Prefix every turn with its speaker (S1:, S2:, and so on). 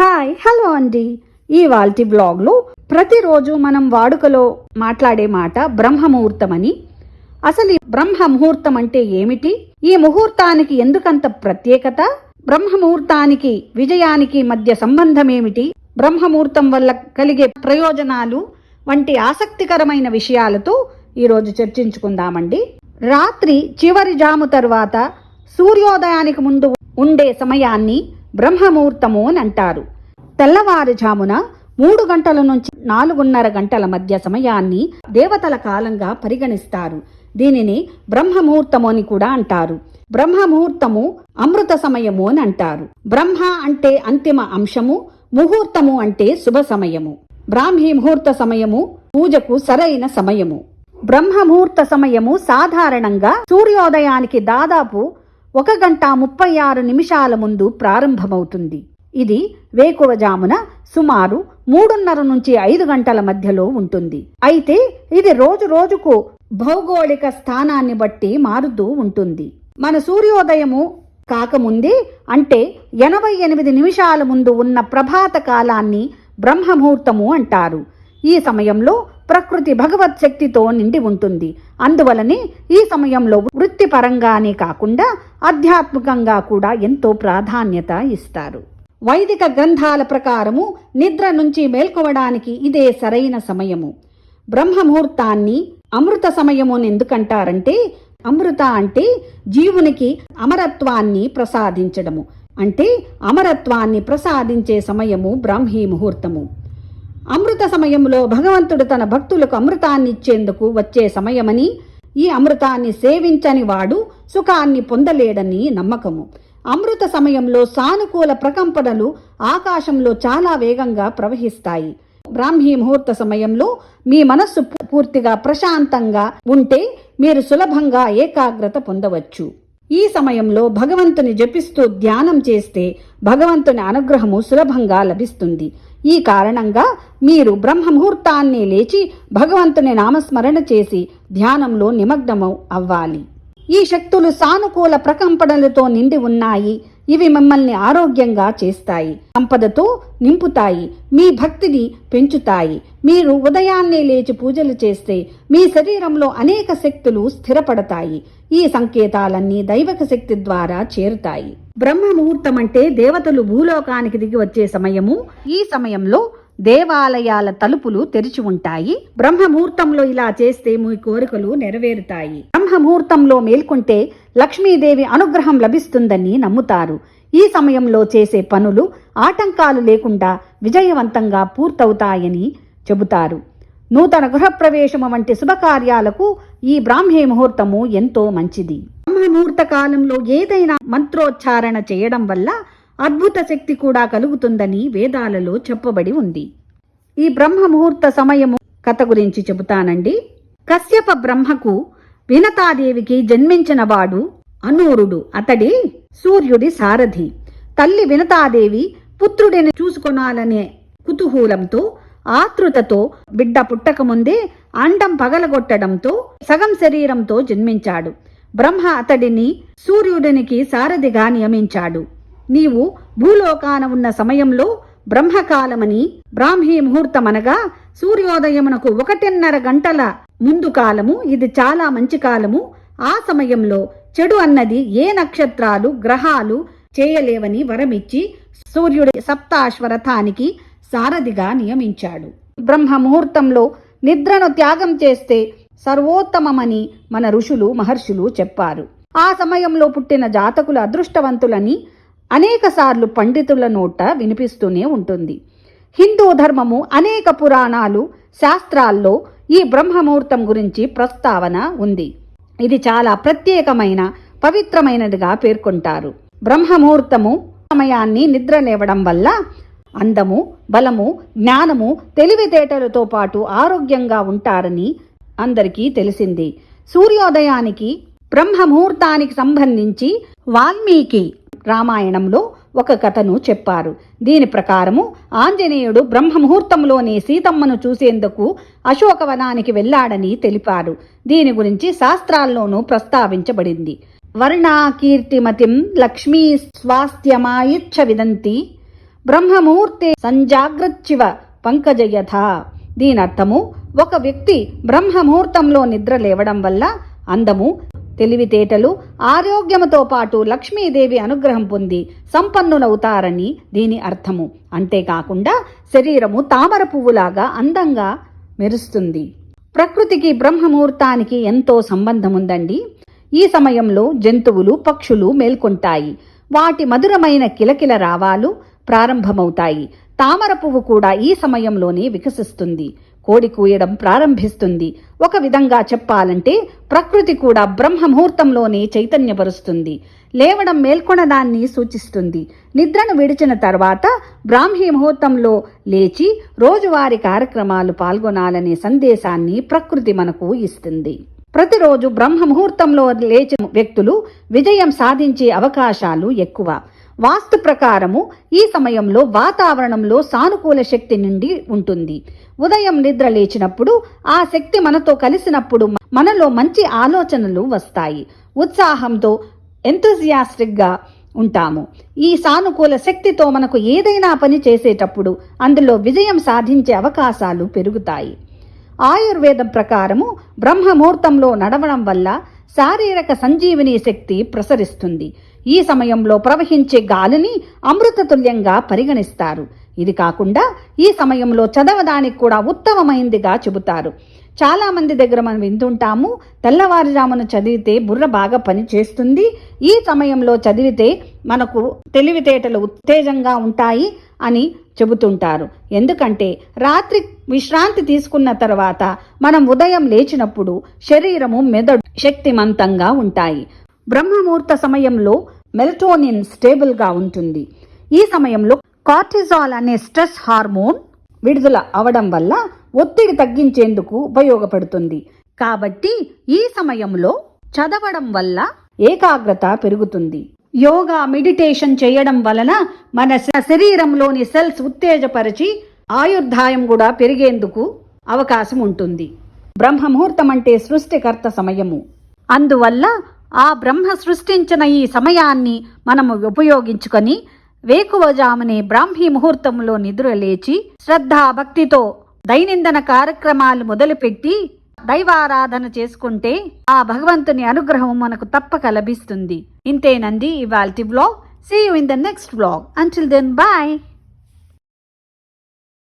S1: Hi hello అండి ఈ వాల్టి బ్లాగ్లో ప్రతిరోజు మనం వాడుకలో మాట్లాడే మాట బ్రహ్మముహూర్తమని. అసలు ఈ బ్రహ్మ ముహూర్తం అంటే ఏమిటి? ఈ ముహూర్తానికి ఎందుకంత ప్రత్యేకత? బ్రహ్మముహూర్తానికి విజయానికి మధ్య సంబంధం ఏమిటి బ్రహ్మముహూర్తం వల్ల కలిగే ప్రయోజనాలు వంటి ఆసక్తికరమైన విషయాలతో ఈరోజు చర్చించుకుందామండి. రాత్రి చివరి జాము తరువాత సూర్యోదయానికి ముందు ఉండే సమయాన్ని బ్రహ్మముహూర్తము అని అంటారు తెల్లవారుజామున మూడు గంటల నుంచి నాలుగున్నర గంటల మధ్య సమయాన్ని దేవతల కాలంగా పరిగణిస్తారు. దీనిని బ్రహ్మముహూర్తము అని కూడా అంటారు. బ్రహ్మముహూర్తము అమృత సమయము అని అంటారు. బ్రహ్మ అంటే అంతిమ అంశము ముహూర్తము అంటే శుభ సమయము. బ్రాహ్మీ ముహూర్త సమయము పూజకు సరైన సమయము. బ్రహ్మముహూర్త సమయము సాధారణంగా సూర్యోదయానికి దాదాపు ఒక గంట ముప్పై ఆరు నిమిషాల ముందు ప్రారంభమవుతుంది. ఇది వేకువజామున సుమారు మూడున్నర నుంచి ఐదు గంటల మధ్యలో ఉంటుంది. అయితే ఇది రోజు రోజుకు భౌగోళిక స్థానాన్ని బట్టి మారుతూ ఉంటుంది. మన సూర్యోదయము కాకముందే అంటే ఎనభై ఎనిమిది నిమిషాల ముందు ఉన్న ప్రభాత కాలాన్ని బ్రహ్మముహూర్తము అంటారు. ఈ సమయంలో ప్రకృతి భగవత్ శక్తితో నిండి ఉంటుంది. అందువలనే ఈ సమయంలో వృత్తిపరంగానే కాకుండా ఆధ్యాత్మికంగా కూడా ఎంతో ప్రాధాన్యత ఇస్తారు. వైదిక గ్రంథాల ప్రకారము నిద్ర నుంచి మేల్కోవడానికి ఇదే సరైన సమయము. బ్రహ్మముహూర్తాన్ని అమృత సమయము అని ఎందుకంటారంటే అమృత అంటే జీవునికి అమరత్వాన్ని ప్రసాదించడము. అంటే అమరత్వాన్ని ప్రసాదించే సమయము బ్రాహ్మీ ముహూర్తము అమృత సమయంలో భగవంతుడు తన భక్తులకు అమృతాన్ని ఇచ్చేందుకు వచ్చే సమయమని ఈ అమృతాన్ని సేవించని వాడు సుఖాన్ని పొందలేడని నమ్మకము. అమృత సమయంలో సానుకూల ప్రకంపనలు ఆకాశంలో చాలా వేగంగా ప్రవహిస్తాయి. బ్రాహ్మీ ముహూర్త సమయంలో మీ మనస్సు పూర్తిగా ప్రశాంతంగా ఉంటే మీరు సులభంగా ఏకాగ్రత పొందవచ్చు. ఈ సమయంలో భగవంతుని జపిస్తూ ధ్యానం చేస్తే భగవంతుని అనుగ్రహము సులభంగా లభిస్తుంది. ఈ కారణంగా మీరు బ్రహ్మముహూర్తాన్ని లేచి భగవంతుని నామస్మరణ చేసి ధ్యానంలో నిమగ్నమవు అవ్వాలి. ఈ శక్తులు సానుకూల ప్రకంపనలతో నిండి ఉన్నాయి. ఇవి మిమ్మల్ని ఆరోగ్యంగా చేస్తాయి. సంపదతో నింపుతాయి. మీ భక్తిని పెంచుతాయి. మీరు ఉదయాన్నే లేచి పూజలు చేస్తే మీ శరీరంలో అనేక శక్తులు స్థిరపడతాయి. ఈ సంకేతాలన్నీ దైవక శక్తి ద్వారా చేరుతాయి. బ్రహ్మ ముహూర్తం అంటే దేవతలు భూలోకానికి దిగి వచ్చే సమయము. ఈ సమయంలో దేవాలయాల తలుపులు తెరిచి ఉంటాయి. బ్రహ్మముహూర్తంలో ఇలా చేస్తే మీ కోరికలు నెరవేరుతాయి. బ్రహ్మముహూర్తంలో మేల్కొంటే లక్ష్మీదేవి అనుగ్రహం లభిస్తుందని నమ్ముతారు. ఈ సమయంలో చేసే పనులు ఆటంకాలు లేకుండా విజయవంతంగా పూర్తవుతాయని చెబుతారు. నూతన గృహప్రవేశము వంటి శుభకార్యాలకు ఈ బ్రాహ్మీ ముహూర్తము ఎంతో మంచిది. బ్రహ్మముహూర్త కాలంలో ఏదైనా మంత్రోచ్చారణ చేయడం వల్ల అద్భుత శక్తి కూడా కలుగుతుందని వేదాలలో చెప్పబడి ఉంది. ఈ బ్రహ్మ ముహూర్త సమయము కథ గురించి చెబుతానండి. కశ్యప బ్రహ్మకు వినతాదేవికి జన్మించిన వాడు అనూరుడు. అతడి సూర్యుడి సారథి. తల్లి వినతాదేవి పుత్రుడిని చూసుకొనాలనే కుతూహూలంతో ఆతృతతో బిడ్డ పుట్టకముందే అండం పగలగొట్టడంతో సగం శరీరంతో జన్మించాడు. బ్రహ్మ అతడిని సూర్యుడినికి సారథిగా నియమించాడు. నీవు భూలోకాన ఉన్న సమయంలో బ్రహ్మకాలమని బ్రాహ్మీ ముహూర్తమనగా సూర్యోదయమునకు ఒకటిన్నర గంటల ముందు కాలము ఇది చాలా మంచి కాలము. ఆ సమయంలో చెడు అన్నది ఏ నక్షత్రాలు గ్రహాలు చేయలేవని వరమిచ్చి సూర్యుడి సప్తాశ్వరథానికి సారథిగా నియమించాడు. బ్రహ్మ ముహూర్తంలో నిద్రను త్యాగం చేస్తే సర్వోత్తమమని మన ఋషులు మహర్షులు చెప్పారు. ఆ సమయంలో పుట్టిన జాతకులు అదృష్టవంతులని అనేకసార్లు పండితుల నోట వినిపిస్తూనే ఉంటుంది. హిందూ ధర్మము అనేక పురాణాలు శాస్త్రాల్లో ఈ బ్రహ్మముహూర్తం గురించి ప్రస్తావన ఉంది. ఇది చాలా ప్రత్యేకమైన పవిత్రమైనదిగా పేర్కొంటారు. బ్రహ్మముహూర్తము సమయాన్ని నిద్ర లేవడం వల్ల అందము బలము జ్ఞానము తెలివితేటలతో పాటు ఆరోగ్యంగా ఉంటారని అందరికీ తెలిసింది. సూర్యోదయానికి బ్రహ్మముహూర్తానికి సంబంధించి వాల్మీకి రామాయణంలో ఒక కథను చెప్పారు. దీని ప్రకారము ఆంజనేయుడు బ్రహ్మముహూర్తంలోనే సీతమ్మను చూసేందుకు అశోకవనానికి వెళ్ళాడని తెలిపారు. దీని గురించి శాస్త్రాల్లోనూ ప్రస్తావించబడింది. వర్ణా కీర్తిమతిం లక్ష్మీ స్వాస్థ్యమాయుచ్చ విదంతి బ్రహ్మముహూర్తే సంజాగ్రచ్చివ పంకజయథ దీనర్థము ఒక వ్యక్తి బ్రహ్మముహూర్తంలో నిద్ర లేవడం వల్ల అందము తెలివితేటలు ఆరోగ్యముతో పాటు లక్ష్మీదేవి అనుగ్రహం పొంది సంపన్నులవుతారని దీని అర్థము. అంతేకాకుండా శరీరము తామర పువ్వులాగా అందంగా మెరుస్తుంది. ప్రకృతికి బ్రహ్మముహూర్తానికి ఎంతో సంబంధం ఉందండి ఈ సమయంలో జంతువులు పక్షులు మేల్కొంటాయి. వాటి మధురమైన కిలకిల రావాలు ప్రారంభమవుతాయి. తామర పువ్వు కూడా ఈ సమయంలోనే వికసిస్తుంది. కోడి కూయడం ప్రారంభిస్తుంది. ఒక విధంగా చెప్పాలంటే ప్రకృతి కూడా బ్రహ్మముహూర్తంలోనే చైతన్యపరుస్తుంది. లేవడం మేల్కొనడాన్ని సూచిస్తుంది. నిద్రను విడిచిన తర్వాత బ్రాహ్మీ ముహూర్తంలో లేచి రోజువారి కార్యక్రమాలు పాల్గొనాలనే సందేశాన్ని ప్రకృతి మనకు ఇస్తుంది. ప్రతిరోజు బ్రహ్మ ముహూర్తంలో లేచిన వ్యక్తులు విజయం సాధించే అవకాశాలు ఎక్కువ. వాస్తు ప్రకారము ఈ సమయంలో వాతావరణంలో సానుకూల శక్తి నుండి ఉంటుంది. ఉదయం నిద్ర లేచినప్పుడు ఆ శక్తి మనతో కలిసినప్పుడు మనలో మంచి ఆలోచనలు వస్తాయి. ఉత్సాహంతో ఎంతూజియాస్టిక్గా ఉంటాము. ఈ సానుకూల శక్తితో మనకు ఏదైనా పని చేసేటప్పుడు అందులో విజయం సాధించే అవకాశాలు పెరుగుతాయి. ఆయుర్వేదం ప్రకారము బ్రహ్మముహూర్తంలో నడవడం వల్ల శారీరక సంజీవిని శక్తి ప్రసరిస్తుంది. ఈ సమయంలో ప్రవహించే గాలిని అమృతతుల్యంగా పరిగణిస్తారు. ఇది కాకుండా ఈ సమయంలో చదవడానికి కూడా ఉత్తమమైందిగా చెబుతారు. చాలామంది దగ్గర మనం వింటుంటాము తెల్లవారుజామున చదివితే బుర్ర బాగా పనిచేస్తుంది ఈ సమయంలో చదివితే మనకు తెలివితేటలు ఉత్తేజంగా ఉంటాయి అని చెబుతుంటారు. ఎందుకంటే రాత్రి విశ్రాంతి తీసుకున్న తర్వాత మనం ఉదయం లేచినప్పుడు శరీరము మెదడు శక్తిమంతంగా ఉంటాయి. బ్రహ్మముహూర్త సమయంలో మెలటోనిన్ స్టేబుల్గా ఉంటుంది. ఈ సమయంలో కార్టిజాల్ అనే స్ట్రెస్ హార్మోన్ విడుదల అవడం వల్ల ఒత్తిడి తగ్గించేందుకు ఉపయోగపడుతుంది. కాబట్టి ఈ సమయంలో చదవడం వల్ల ఏకాగ్రత పెరుగుతుంది. యోగా మెడిటేషన్ చేయడం వలన మన శ- శరీరంలోని సెల్స్ ఉత్తేజపరిచి ఆయుర్దాయం కూడా పెరిగేందుకు అవకాశం ఉంటుంది. బ్రహ్మ ముహూర్తం అంటే సృష్టికర్త సమయము. అందువల్ల ఆ బ్రహ్మ సృష్టించిన ఈ సమయాన్ని మనము ఉపయోగించుకొని వేకువజామునే బ్రాహ్మీ ముహూర్తంలో నిద్ర లేచి శ్రద్ధా భక్తితో దైనందిన కార్యక్రమాలు మొదలుపెట్టి దైవారాధన చేసుకుంటే ఆ భగవంతుని అనుగ్రహం మనకు తప్పక లభిస్తుంది. ఇంతేనంది ఇవాల్టి vlog see you in the next vlog until then bye